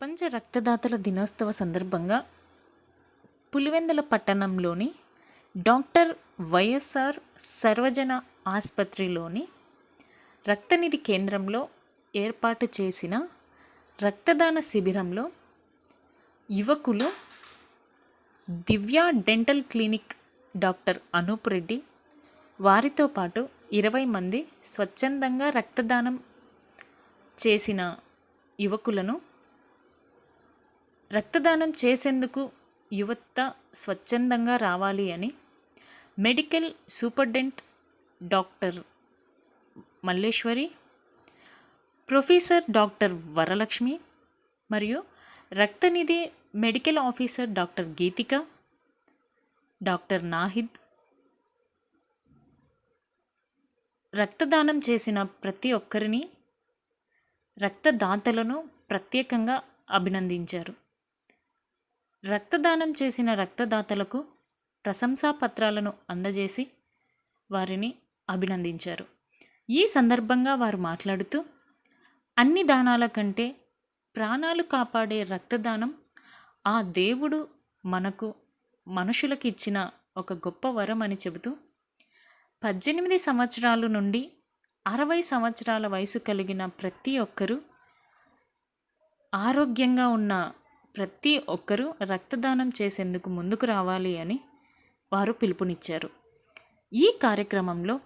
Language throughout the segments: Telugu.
ప్రపంచ రక్తదాతల దినోత్సవ సందర్భంగా పులివెందుల పట్టణంలోని డాక్టర్ వైఎస్ఆర్ సర్వజన ఆసుపత్రిలోని రక్తనిధి కేంద్రంలో ఏర్పాటు చేసిన రక్తదాన శిబిరంలో యువకులు Divya dental clinic doctor Anoop Reddy వారితో పాటు ఇరవై మంది స్వచ్ఛందంగా రక్తదానం చేసిన యువకులను రక్తదానం చేసేందుకు యువత స్వచ్ఛందంగా రావాలి అని medical superintendent doctor Malleswari professor doctor Varalakshmi మరియు రక్తనిధి medical officer doctor Geethika doctor Nahid. రక్తదానం చేసిన ప్రతి ఒక్కరిని రక్తదాతలను ప్రత్యేకంగా అభినందించారు. రక్తదానం చేసిన రక్తదాతలకు ప్రశంసా పత్రాలను అందజేసి వారిని అభినందించారు. ఈ సందర్భంగా వారు మాట్లాడుతూ అన్ని దానాల కంటే ప్రాణాలు కాపాడే రక్తదానం ఆ దేవుడు మనకు మనుషులకు ఇచ్చిన ఒక గొప్ప వరం అని చెబుతూ పద్దెనిమిది సంవత్సరాలు నుండి అరవై సంవత్సరాల వయసు కలిగిన ప్రతి ఒక్కరూ ఆరోగ్యంగా ఉన్న ప్రతి ఒక్కరూ రక్తదానం చేసేందుకు ముందుకు రావాలి అని వారు పిలుపునిచ్చారు. ఈ కార్యక్రమంలో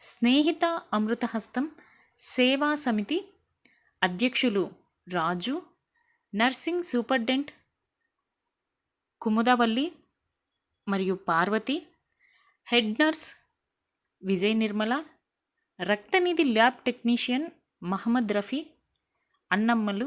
స్నేహిత అమృతహస్తం సేవా సమితి అధ్యక్షులు రాజు నర్సింగ్ సూపర్డెంట్ కుముదవల్లి మరియు పార్వతి హెడ్ నర్స్ విజయ్ నిర్మల రక్తనిధి ల్యాబ్ టెక్నీషియన్ మహమ్మద్ రఫీ అన్నమ్మలు